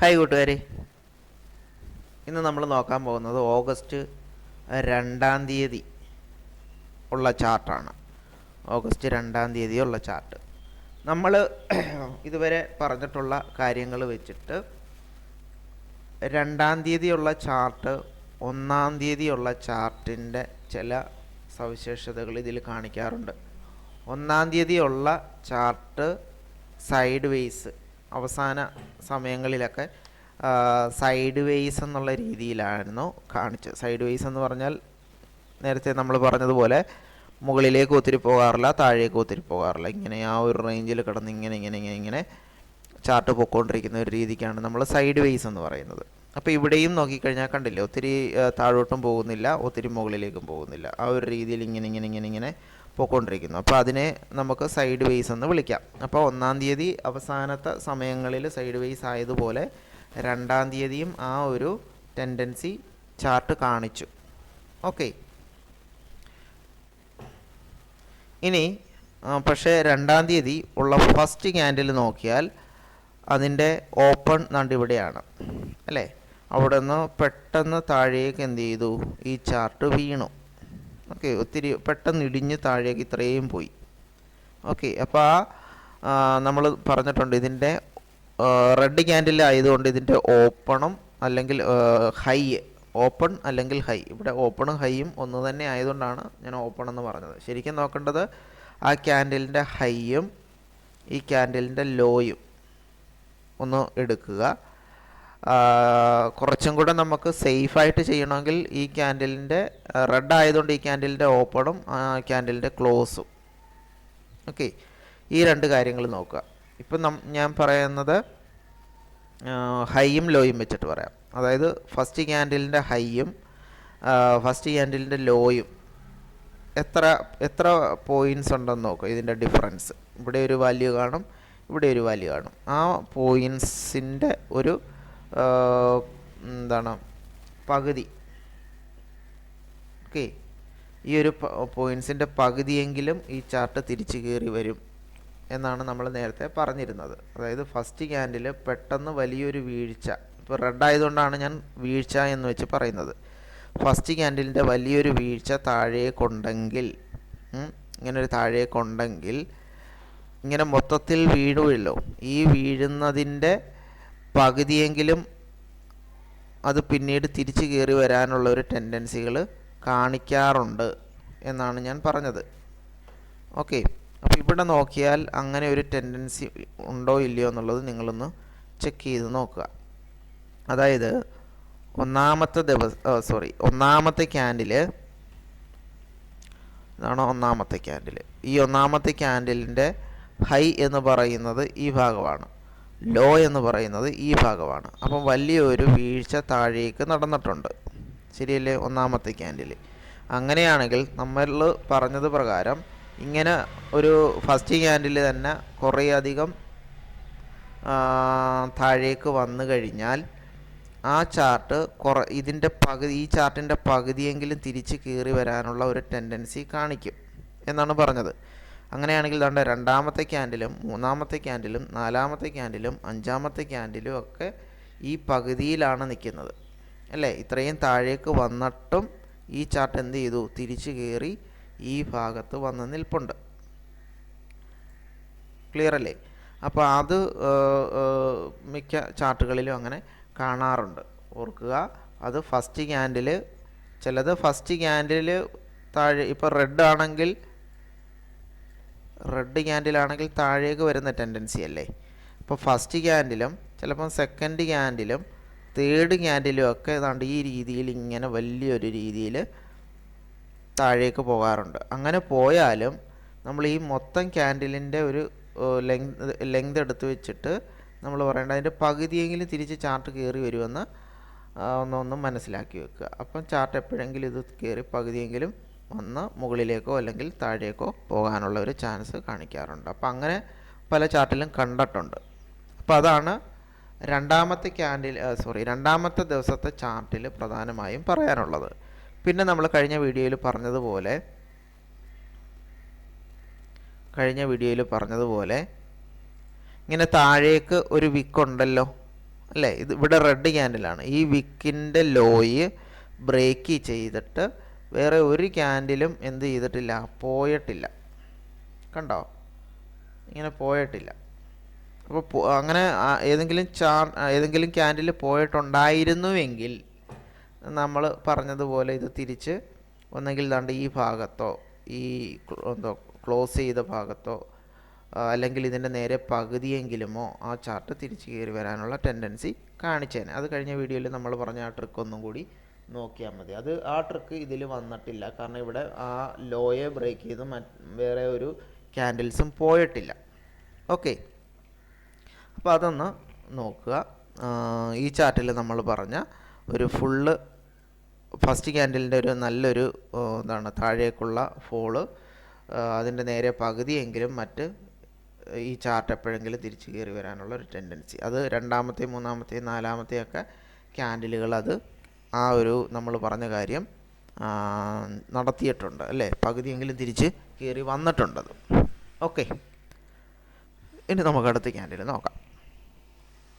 Hi കൂട്ടുകാരെ. ഇന്ന് നമ്മൾ നോക്കാൻ പോകുന്നത് ഓഗസ്റ്റ് രണ്ടാം തീയതി ഉള്ള ചാർട്ടാണ്. ഓഗസ്റ്റ് രണ്ടാം തീയതി ഉള്ള ചാർട്ട്. നമ്മൾ ഇതുവരെ പറഞ്ഞിട്ടുള്ള കാര്യങ്ങൾ വെച്ചിട്ട് രണ്ടാം തീയതിയുള്ള ചാർട്ട് ഒന്നാം തീയതിയുള്ള ചാർട്ടിന്റെ ചില സവിശേഷതകൾ ഇതിൽ കാണിക്കാറുണ്ട്. ഒന്നാം തീയതിയുള്ള ചാർട്ട് സൈഡ് വേസ് അവസാന സമയങ്ങളിലൊക്കെ സൈഡ് വേസ് എന്നുള്ള രീതിയിലായിരുന്നു കാണിച്ചത്. സൈഡ് വേസ് എന്ന് പറഞ്ഞാൽ നേരത്തെ നമ്മൾ പറഞ്ഞതുപോലെ മുകളിലേക്ക് ഒത്തിരി പോകാറില്ല താഴേക്ക് ഒത്തിരി പോകാറില്ല. ഇങ്ങനെ ആ ഒരു റേഞ്ചിൽ കിടന്ന് ഇങ്ങനെ ഇങ്ങനെ ഇങ്ങനെ ഇങ്ങനെ ചാർട്ട് പൊക്കോണ്ടിരിക്കുന്ന ഒരു രീതിക്കാണ് നമ്മൾ സൈഡ് വേസ് എന്ന് പറയുന്നത്. അപ്പോൾ ഇവിടെയും നോക്കിക്കഴിഞ്ഞാൽ കണ്ടില്ലേ ഒത്തിരി താഴോട്ടും പോകുന്നില്ല ഒത്തിരി മുകളിലേക്കും പോകുന്നില്ല. ആ ഒരു രീതിയിൽ ഇങ്ങനെ ഇങ്ങനെ ഇങ്ങനെ ഇങ്ങനെ പോയിക്കൊണ്ടിരിക്കുന്നു. അപ്പോൾ അതിനെ നമുക്ക് സൈഡ് വേസ് എന്ന് വിളിക്കാം. അപ്പോൾ ഒന്നാം തീയതി അവസാനത്തെ സമയങ്ങളിൽ സൈഡ് വേസ് ആയതുപോലെ രണ്ടാം തീയതിയും ആ ഒരു ടെൻഡൻസി ചാർട്ട് കാണിച്ചു. ഓക്കെ ഇനി പക്ഷേ രണ്ടാം തീയതി ഉള്ള ഫസ്റ്റ് ക്യാൻഡിൽ നോക്കിയാൽ അതിന്റെ ഓപ്പൺ നണ്ടിവിടെയാണ് അല്ലേ? അവിടെ നിന്ന് പെട്ടെന്ന് താഴേക്ക് എന്ത് ചെയ്തു? ഈ ചാർട്ട് വീണു. ഓക്കെ ഒത്തിരി പെട്ടെന്ന് ഇടിഞ്ഞ് താഴേക്ക് ഇത്രയും പോയി. ഓക്കെ അപ്പോൾ ആ നമ്മൾ പറഞ്ഞിട്ടുണ്ട് ഇതിന്റെ റെഡ് ക്യാൻഡിൽ ആയതുകൊണ്ട് ഇതിന്റെ ഓപ്പണും അല്ലെങ്കിൽ ഹൈ ഓപ്പൺ അല്ലെങ്കിൽ ഹൈ. ഇവിടെ ഓപ്പണും ഹൈയും ഒന്ന് തന്നെ ആയതുകൊണ്ടാണ് ഞാൻ ഓപ്പൺ എന്ന് പറഞ്ഞത്. ശരിക്കും നോക്കേണ്ടത് ആ ക്യാൻഡിലിന്റെ ഹൈയും ഈ ക്യാൻഡിലിന്റെ ലോയും ഒന്ന് എടുക്കുക. കുറച്ചും കൂടെ നമുക്ക് സേഫായിട്ട് ചെയ്യണമെങ്കിൽ ഈ ക്യാൻഡിലിന്റെ റെഡ് ആയതുകൊണ്ട് ഈ ക്യാൻഡിലിന്റെ ഓപ്പണും ക്യാൻഡിലിന്റെ ക്ലോസും. ഓക്കെ. ഈ രണ്ട് കാര്യങ്ങൾ നോക്കുക. ഇപ്പം നം ഞാൻ പറയുന്നത് ഹൈയും ലോയും വെച്ചിട്ട് പറയാം. അതായത് ഫസ്റ്റ് ക്യാൻഡിലിന്റെ ഹൈയും ഫസ്റ്റ് ക്യാൻഡിലിന്റെ ലോയും. എത്ര എത്ര പോയിന്റ്സ് ഉണ്ടെന്ന് നോക്കുക ഇതിന്റെ ഡിഫറൻസ്. ഇവിടെ ഒരു വാല്യൂ കാണും ഇവിടെ ഒരു വാല്യൂ കാണും. ആ പോയിൻസിന്റെ ഒരു എന്താണ് പകുതി. ഓക്കെ. ഈ ഒരു പോയിൻസിന്റെ പകുതിയെങ്കിലും ഈ ചാർട്ട് തിരിച്ചു കയറി വരും എന്നാണ് നമ്മൾ നേരത്തെ പറഞ്ഞിരുന്നത്. അതായത് ഫസ്റ്റ് ക്യാൻഡിൽ പെട്ടെന്ന് വലിയൊരു വീഴ്ച. ഇപ്പോൾ റെഡ് ആയതുകൊണ്ടാണ് ഞാൻ വീഴ്ച എന്ന് വെച്ച് പറയുന്നത്. ഫസ്റ്റ് ക്യാൻഡിലിന്റെ വലിയൊരു വീഴ്ച താഴേക്കുണ്ടെങ്കിൽ കൊണ്ടെങ്കിൽ ഇങ്ങനെ ഒരു താഴേക്കുണ്ടെങ്കിൽ ഇങ്ങനെ മൊത്തത്തിൽ വീഴുമല്ലോ ഈ വീഴുന്നതിന്റെ പകുതിയെങ്കിലും അത് പിന്നീട് തിരിച്ചു കയറി വരാനുള്ള ഒരു ടെൻഡൻസികൾ കാണിക്കാറുണ്ട് എന്നാണ് ഞാൻ പറഞ്ഞത്. ഓക്കെ. അപ്പോൾ ഇവിടെ നോക്കിയാൽ അങ്ങനെ ഒരു ടെൻഡൻസി ഉണ്ടോ ഇല്ലയോ എന്നുള്ളത് നിങ്ങളൊന്ന് ചെക്ക് ചെയ്ത് നോക്കുക. അതായത് ഒന്നാമത്തെ ദിവസം സോറി ഒന്നാമത്തെ ക്യാൻഡിൽ ഇതാണ് ഒന്നാമത്തെ ക്യാൻഡിൽ ഈ ഒന്നാമത്തെ ക്യാൻഡിലിന്റെ ഹൈ എന്ന് പറയുന്നത് ഈ ഭാഗമാണ്. ലോ എന്ന് പറയുന്നത് ഈ ഭാഗമാണ്. അപ്പം വലിയൊരു വീഴ്ച താഴേക്ക് നടന്നിട്ടുണ്ട്. ശരിയല്ലേ? ഒന്നാമത്തെ ക്യാൻഡിൽ. അങ്ങനെയാണെങ്കിൽ നമ്മൾ പറഞ്ഞത് പ്രകാരം ഇങ്ങനെ ഒരു ഫസ്റ്റ് ക്യാൻഡിൽ തന്നെ കുറേയധികം താഴേക്ക് വന്നു കഴിഞ്ഞാൽ ആ ചാർട്ട് കുറ ഇതിന്റെ പകുതി ഈ ചാർട്ടിന്റെ പകുതിയെങ്കിലും തിരിച്ച് കയറി വരാനുള്ള ഒരു ടെൻഡൻസി കാണിക്കും. എന്നാണ് പറഞ്ഞത്. അങ്ങനെയാണെങ്കിൽ ദാണ്ട രണ്ടാമത്തെ ക്യാൻഡിലും മൂന്നാമത്തെ ക്യാൻഡിലും നാലാമത്തെ ക്യാൻഡിലും അഞ്ചാമത്തെ ക്യാൻഡിലും ഒക്കെ ഈ പകുതിയിലാണ് നിൽക്കുന്നത്. അല്ലേ? ഇത്രയും താഴേക്ക് വന്നിട്ടും ഈ ചാർട്ട് എന്ത് ചെയ്തു? തിരിച്ചു കയറി ഈ ഭാഗത്ത് വന്ന് നിൽപ്പുണ്ട്. ക്ലിയർ അല്ലേ? അപ്പോൾ അത് മിക്ക ചാർട്ടുകളിലും അങ്ങനെ കാണാറുണ്ട്. ഓർക്കുക അത് ഫസ്റ്റ് ക്യാൻഡിൽ ചിലത് ഫസ്റ്റ് ക്യാൻഡിൽ താഴെ ഇപ്പോൾ റെഡ് ആണെങ്കിൽ റെഡ് ക്യാൻഡിലാണെങ്കിൽ താഴേക്ക് വരുന്ന ടെൻഡൻസി അല്ലേ? അപ്പോൾ ഫസ്റ്റ് ക്യാൻഡിലും ചിലപ്പം സെക്കൻഡ് ക്യാൻഡിലും തേർഡ് ക്യാൻഡിലും ഒക്കെ ഏതാണ്ട് ഈ രീതിയിൽ ഇങ്ങനെ വലിയൊരു രീതിയിൽ താഴേക്ക് പോകാറുണ്ട്. അങ്ങനെ പോയാലും നമ്മൾ ഈ മൊത്തം ക്യാൻഡിലിന്റെ ഒരു ലെങ്ത് ലെങ്ത് എടുത്ത് വെച്ചിട്ട് നമ്മൾ പറയേണ്ട അതിന്റെ പകുതിയെങ്കിലും തിരിച്ച് ചാർട്ട് കയറി വരുമെന്ന് ആ, ഒന്ന് ഒന്ന് മനസ്സിലാക്കി വെക്കുക. അപ്പം ചാർട്ട് എപ്പോഴെങ്കിലും ഇത് കയറി പകുതിയെങ്കിലും വന്ന് മുകളിലേക്കോ അല്ലെങ്കിൽ താഴേക്കോ പോകാനുള്ള ഒരു ചാൻസ് കാണിക്കാറുണ്ട്. അപ്പം അങ്ങനെ പല ചാർട്ടിലും കണ്ടിട്ടുണ്ട്. അപ്പോൾ അതാണ് രണ്ടാമത്തെ ക്യാൻഡിൽ സോറി രണ്ടാമത്തെ ദിവസത്തെ ചാർട്ടിൽ പ്രധാനമായും പറയാനുള്ളത്. പിന്നെ നമ്മൾ കഴിഞ്ഞ വീഡിയോയിൽ പറഞ്ഞതുപോലെ കഴിഞ്ഞ വീഡിയോയിൽ പറഞ്ഞതുപോലെ ഇങ്ങനെ താഴേക്ക് ഒരു വിക്കുണ്ടല്ലോ അല്ലേ? ഇത് ഇവിടെ റെഡ് ക്യാൻഡിലാണ്. ഈ വിക്കിന്റെ ലോയ് ബ്രേക്ക് ചെയ്തിട്ട് വേറെ ഒരു ക്യാൻഡിലും എന്ത് ചെയ്തിട്ടില്ല പോയിട്ടില്ല. കണ്ടോ? ഇങ്ങനെ പോയിട്ടില്ല. അപ്പോൾ അങ്ങനെ ഏതെങ്കിലും ചാ ഏതെങ്കിലും ക്യാൻഡിൽ പോയിട്ടുണ്ടായിരുന്നുവെങ്കിൽ നമ്മൾ പറഞ്ഞതുപോലെ ഇത് തിരിച്ച് ഒന്നെങ്കിൽ ദാണ്ട് ഈ ഭാഗത്തോ ഈ എന്തോ ക്ലോസ് ചെയ്ത ഭാഗത്തോ അല്ലെങ്കിൽ ഇതിന്റെ നേരെ പകുതിയെങ്കിലുമോ ആ ചാർട്ട് തിരിച്ച് കയറി വരാനുള്ള ടെൻഡൻസി കാണിച്ചേനെ. അത് കഴിഞ്ഞ വീഡിയോയിൽ നമ്മൾ പറഞ്ഞ ആ ട്രിക്ക് ഒന്നും കൂടി നോക്കിയാൽ മതി. അത് ആ ട്രിക്ക് ഇതിൽ വന്നിട്ടില്ല. കാരണം ഇവിടെ ആ ലോയെ ബ്രേക്ക് ചെയ്ത് വേറെ ഒരു ക്യാൻഡിൽസും പോയിട്ടില്ല. ഓക്കെ അപ്പോൾ അതൊന്ന് നോക്കുക. ഈ ചാർട്ടിൽ നമ്മൾ പറഞ്ഞ ഒരു ഫുള്ള് ഫസ്റ്റ് ക്യാൻഡിലിന്റെ ഒരു നല്ലൊരു എന്താണ് താഴേക്കുള്ള ഫോൾ അതിന്റെ നേരെ പകുതിയെങ്കിലും മറ്റ് ഈ ചാർട്ട് എപ്പോഴെങ്കിലും തിരിച്ചു കയറി വരാനുള്ള ഒരു ടെൻഡൻസി അത് രണ്ടാമത്തെ മൂന്നാമത്തെ നാലാമത്തെ ഒക്കെ ക്യാൻഡിലുകൾ അത് ആ ഒരു നമ്മൾ പറഞ്ഞ കാര്യം നടത്തിയിട്ടുണ്ട് അല്ലേ? പകുതിയെങ്കിലും തിരിച്ച് കയറി വന്നിട്ടുണ്ടത് ഓക്കെ. ഇനി നമുക്ക് അടുത്ത ക്യാൻഡിൽ നോക്കാം.